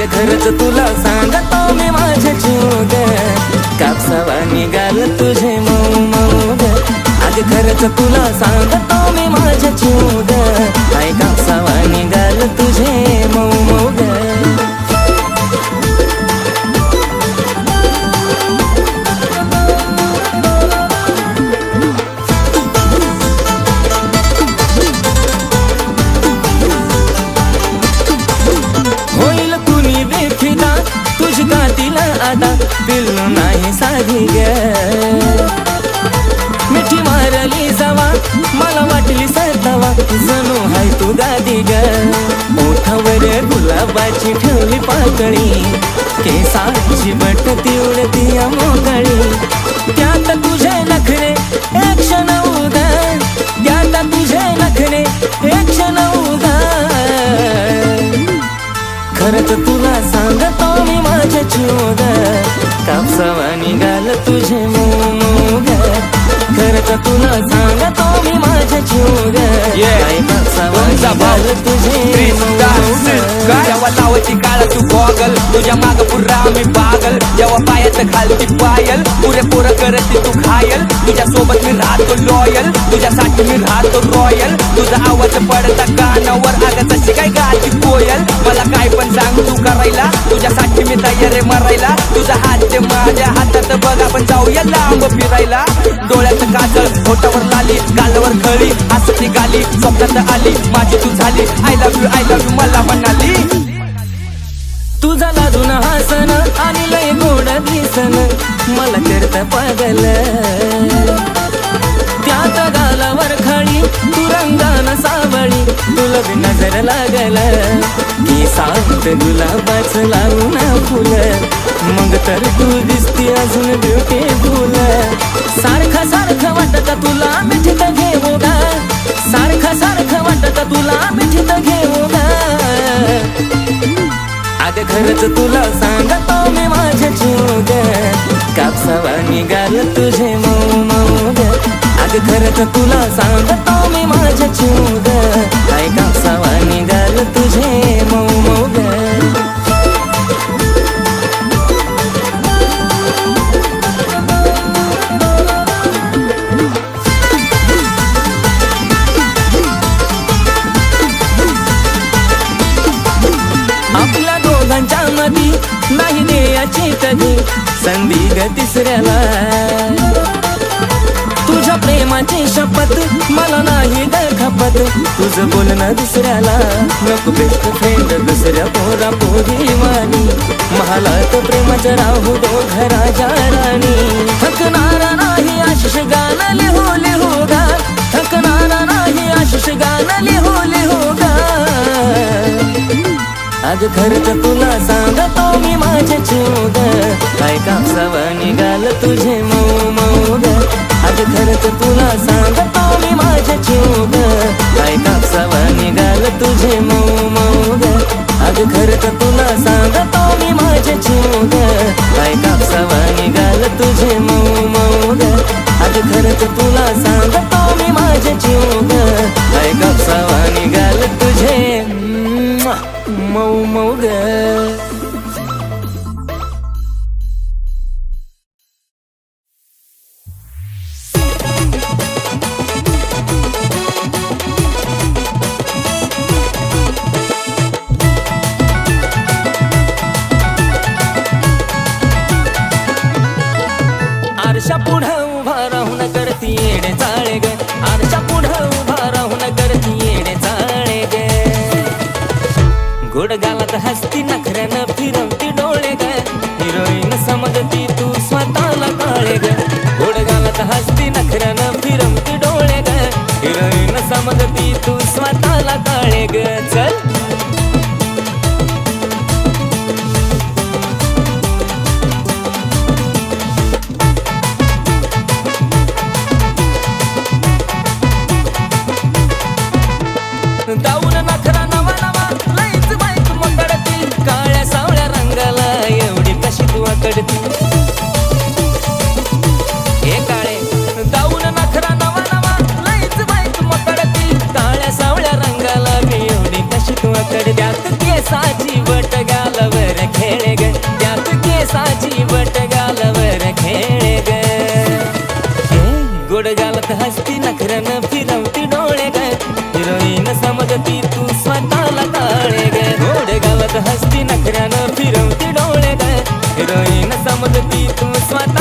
अग खरंच तुला सांगतो मी माझे जीव ग कापसावा निघाल तुझे मऊ मऊ ग. अग खरंच तुला सांगतो मी माझे जीव ग नाही ग. मिठी मारली जावा मला वाटली सरतावा जणू हाय तू दादी ग. ओठावर गुलाबाची ठेवली पाकळी केसाची बट उडती मोकळी. त्यात तुझे नखरे एक क्षण उदा त्यात तुझे नखरे एक क्षण उदा खरंच तुला सांगतो मी माझ्या जीवग कापसावा निघाल तुझे मोग. खरंच तुला सांगतो मी माझ्या काय कापसावा निघाल तुझे मोग. नावाची लावायची काळ तू गॉगल. तुझ्या माग पुरा मी पागल. जेव्हा पायात खालती पायल. पुरे पोरं करते तू घायल. तुझ्या सोबत मी राहतो लॉयल तुझ्यासाठी मी राहतो रॉयल तुझा आवाज पडता कानावर. अगं तशी काय गाती कोयल? मला काय पण सांग तू करायला. तुझ्यासाठी मी तयार आहे मरायला. तुझा हात ते माझ्या हातात. बघ आपण जाऊया लांब फिरायला. डोळ्यात काजळ फोटावर लाली गालावर खळी. हसती गाली स्वप्नात आली. माझी तू झाली. I love you I love you मला म्हणाली. तुझा लाजून हसन आणि लय गोड दिसन. मला करत पागल. त्यात गालावर खाळी तू रंगान सावळी तुला बी नजर लागल. की सात गुलाबाच लावून फुल. मग तर तू दिसती अजून ब्युटीफुल सारखं सारखं वाटत तुला मिठीत घेऊ गा सारखं सारखं वाटत तुला मिठीत घेऊ गा अग खरंच तुला सांगतो मी माझ्या जीवग कापसावा निघाल तुझे मऊ मऊ ग अग खरंच तुला सांगतो मी माझ्या जीवग काय कापसावा निघाल तुझे मऊ मऊ ग ग तिसऱ्याला. तुझ्या प्रेमाची शपथ मला नाही ग खपत तुझं बोलणं दुसऱ्याला नको बेस्ट फ्रेंड दुसऱ्या पोरा पोरी वाणी. महालात प्रेमाच्या राहू दो घराच्या राणी थकणारा नाही आशिष गाणं लिहू लिहू गा. थकणारा नाही आशिष गाणं लिहू लिहू गा. अग खरंच तुला सांगतो मी माझ्या तुझे आरच्या पुढं उभा राहून करती येणे चाळे ग. आरच्या पुढं उभा राहून करती येणे चाळे ग. गोड गालात हसती नखऱ्यानं फिरवती डोळे ग. हिरोईन समजती तू स्वतःला काळे ग. गोड गालात हसती नखऱ्यानं फिरवती डोळे ग. हिरोईन समजती तू स्वतःला काळे ग. चल. गोड हसती नखरन फिरवती डोळे ग. हिरोईन समजती तू स्वतःला काळे ग. घोडे गालत हसती नखरन फिरवती डोळे ग. हिरोईन समजती तू स्वतः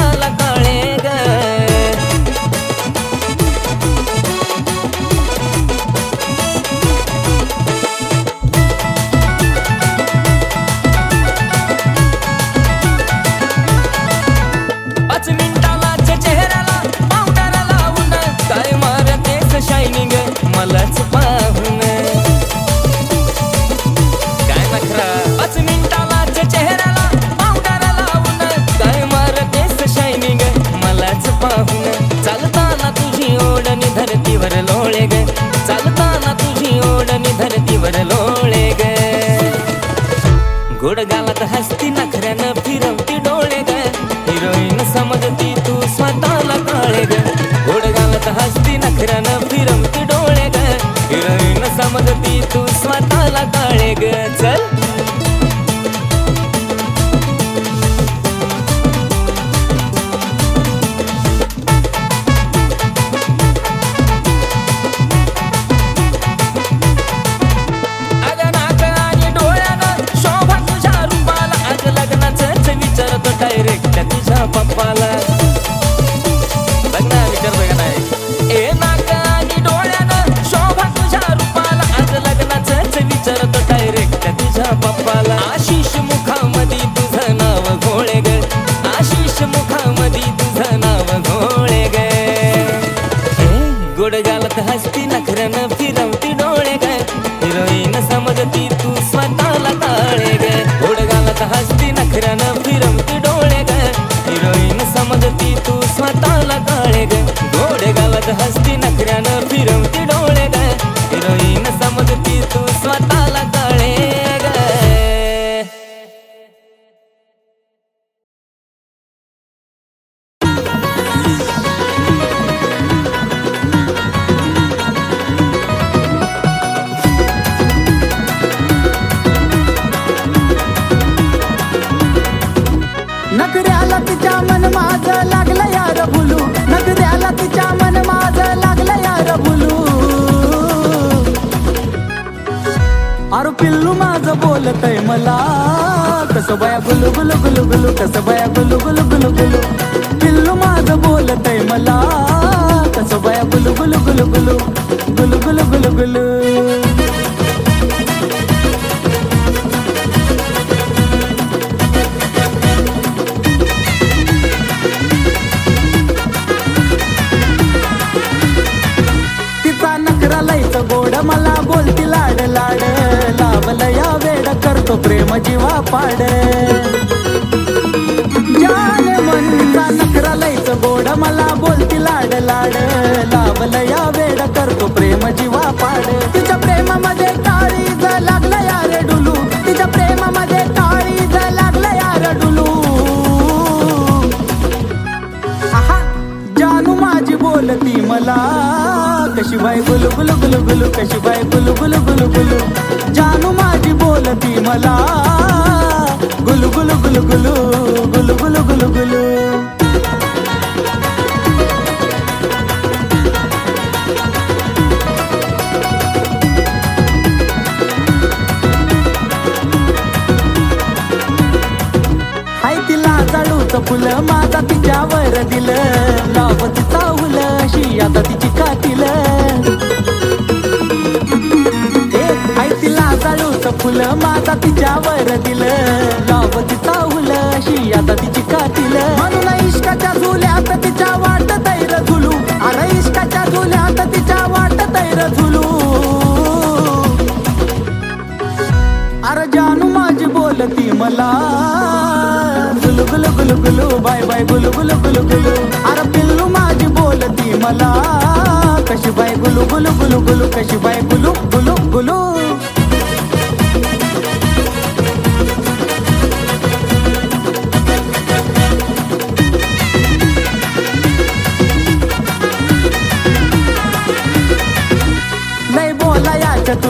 ताला ताळे काळे ग गोड गालत हसती नखऱ्यानं फिरमती डोळे ग हिरोईन समजती तू स्वतःला काळे ग गोड गालत हसती पिल्लू माझं बोलतय मला कसं बया गुलू गुलू गुलू गुलू कसं बया गुलू गुलू गुलू गुलू पिल्लू माझं बोलतय मला कसं बया गुलू गुलू गुलू गुलू गुलू गुलू गुलू गुलू तो प्रेम जीवा पाड. जान गोड मला बोलती लाड लाड. लावलं या वेड करतो प्रेम जीवा पाड. तिच्या प्रेमामध्ये काळीज लागलं यार डुलू. तिच्या प्रेमामध्ये काळीज लागलं यार डुलू. आहा जानू माझी बोलती मला. कशी बाय गुलू गुलू गुलू गुलू कशी बाय गुलू गुलू गुलू गुलू. గులు గులు గులు గులు फुलं माझा तिच्यावर दिलं. गाव तिचा हुल अशी आता तिची कातील. म्हणून इष्टाच्या झुल्यात तिच्या वाट तैर झुलू. अरे इष्टाच्या झुल्यात तिच्या वाट तैर झुलू. अरे जानू माझी बोलती मला. गुलू गुलू गुलू गुलू बाय बाय गुलू गुलू गुलू गुलू. अरे पिल्लू माझी बोलती मला. कशी बाय गुलू गुलू गुलू गुलू कशी बाय गुलू.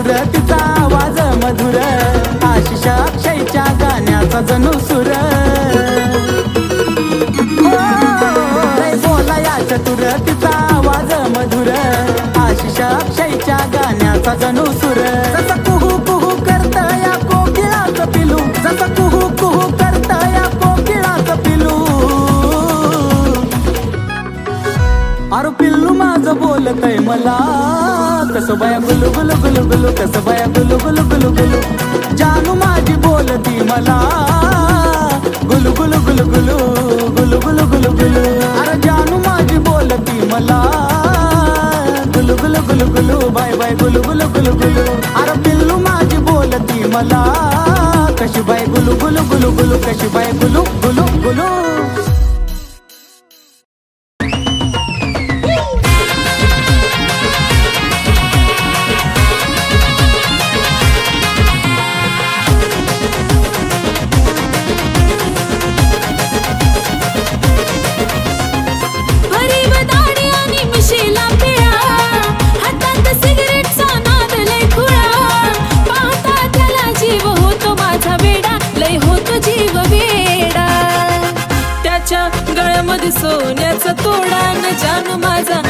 मधुर आवाज मधुर आशिषा अक्षयच्या गाण्याचा जणू सुर. बोलाया चतुर तिचा आवाज मधुर आशिषा अक्षयच्या गाण्याचा जणू सुर. जसं कुहू या कुहू या पिल्लू माझं बोलतय मला. कसबाया गुलू गुलू गुलू गुलू कसबाया गुलू गुलू गुलू गुलू जानू माझी बोलती मला गुलू गुलू गुलू गुलू गुलू गुलू गुलू गुलू अरे जानू माझी बोलती मला गुलू गुलू गुलू गुलू बाय बाय गुलू गुलू गुलू गुलू अरे पिल्लू माझी बोलती मला कशी बाय गुलू गुलू गुलू गुलू कशी बाय गुलू गुलू canım azan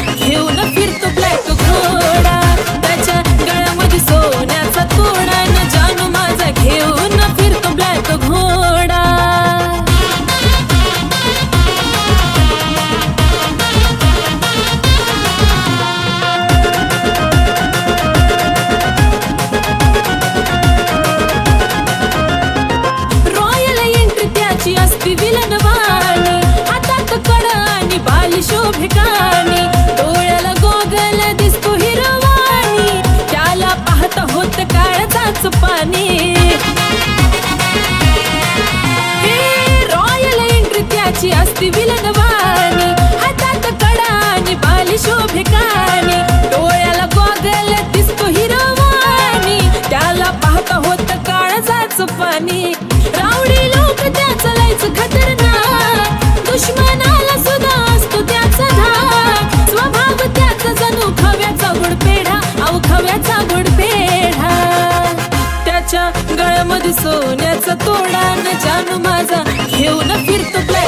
तोडान जानू माझा. घेऊन फिरतो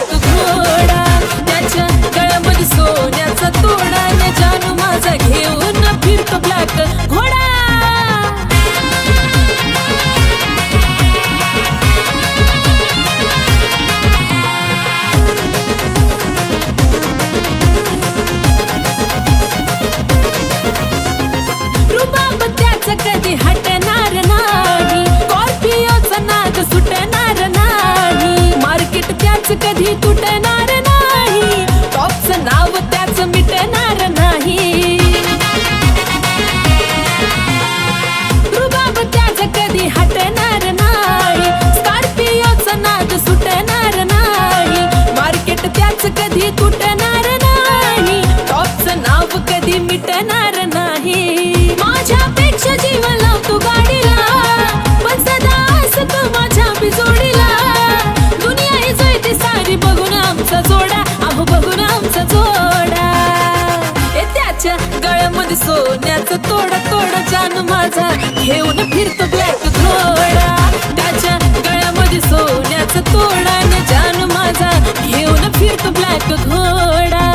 माझ्या गळ्यामध्ये सोन्याचं तोड तोड जान माझा. घेऊन फिरतो ब्लॅक घोडा. त्याच्या गळ्यामध्ये सोन्याचं तोडान जान माझा. घेऊन फिरतो ब्लॅक घोडा.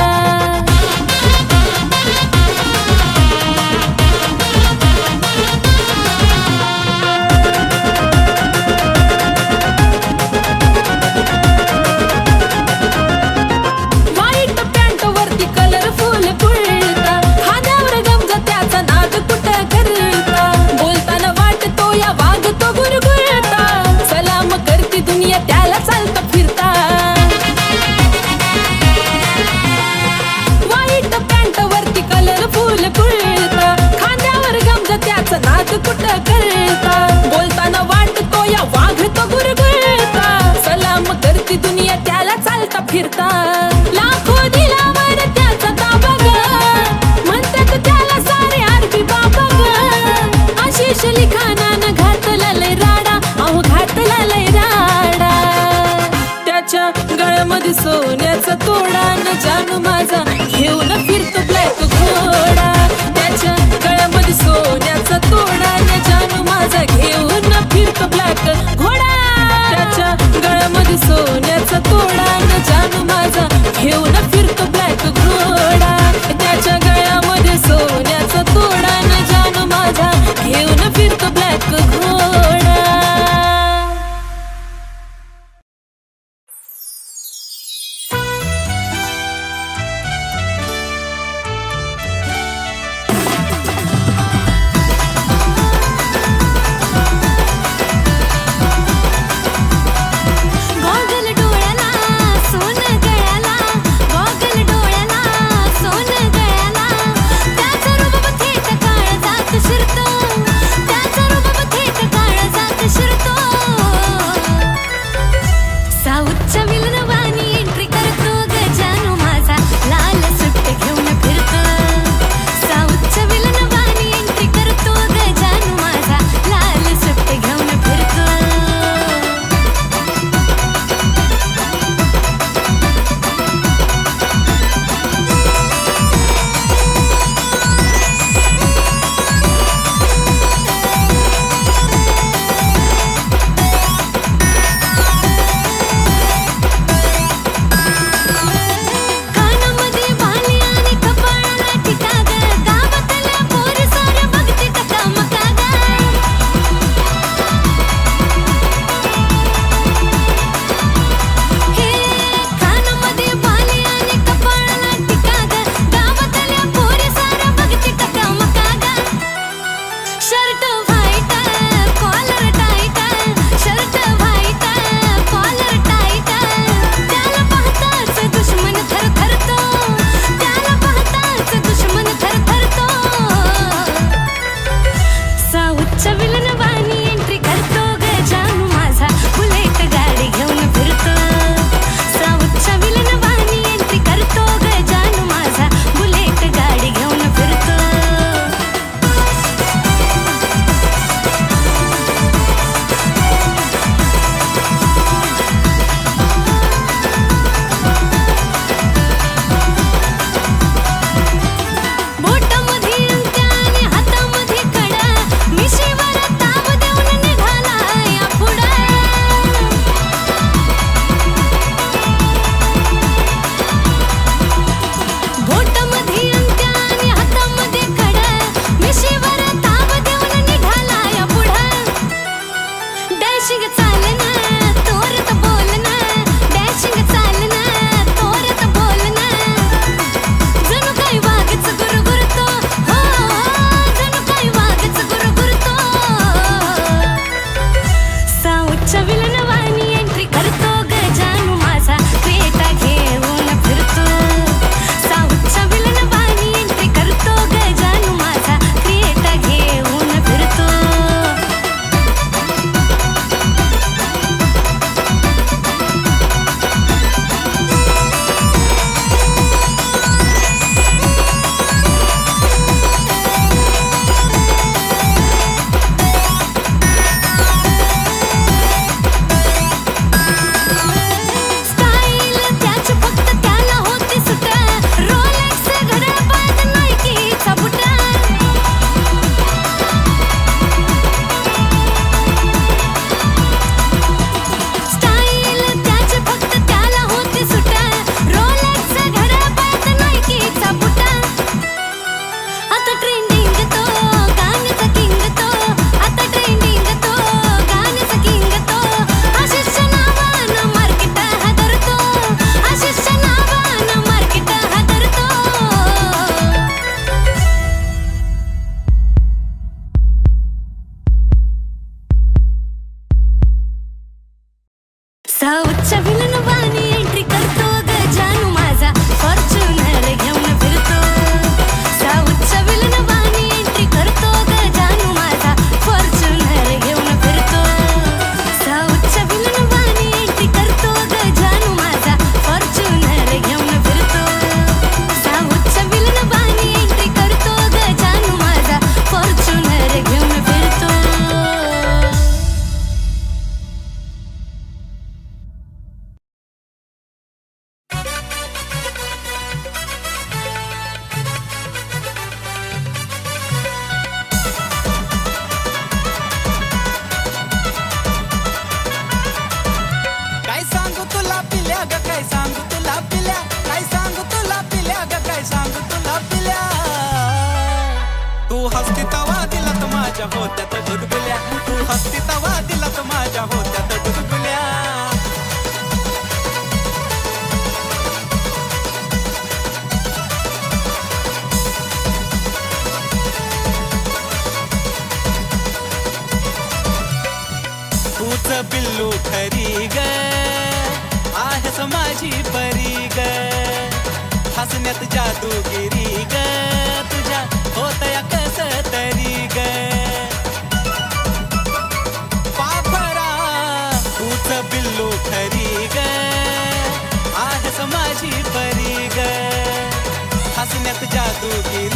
खरी ग. आहेस माझी परी ग. हसण्यात जादूगिरी ग. तुझ्या होतया कस तरी ग. पापरा तूच बिल्लू खरी ग. आहेस माझी परी ग. हसण्यात जादूगिरी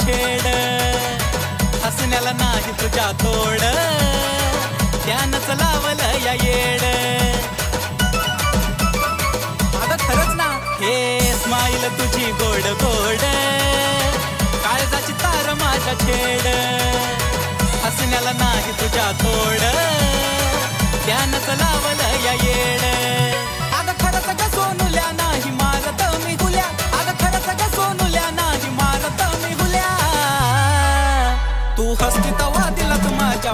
छेड. हसण्याला नाही तुझ्या तोड. त्यानच लावलं या येड. आता खरंच ना. हे स्माईल तुझी गोड गोड काळजाची तार माझ्या छेड.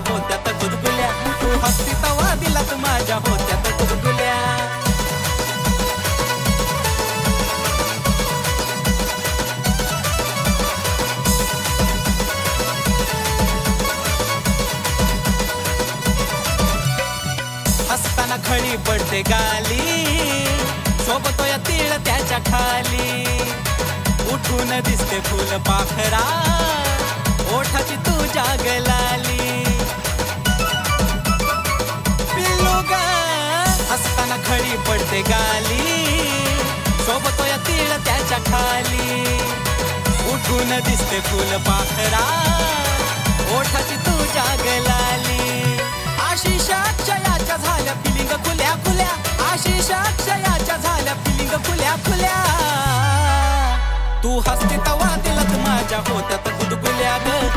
होत्यात गुदगुल्या. तू हसती तवा दिलात माझ्या होत्यात गुदगुल्या. हसताना खळी पडते गाली. सोबतो या तीळ त्याच्याखाली. उठून दिसते फुल पाखरा. ओठाची तू जागला गाली सोबतो या तीळ त्याच्याखाली. उठून दिसते फुल पाखरा. ओठाची तू जागलाली आशिष अक्षयाच्या झाल्या फिलिंग खुल्या खुल्या. आशिष अक्षयाच्या झाल्या फिलिंग खुल्या खुल्या. तू हसते तवा दिलात माझ्या होत्यात गुदगुल्या ग.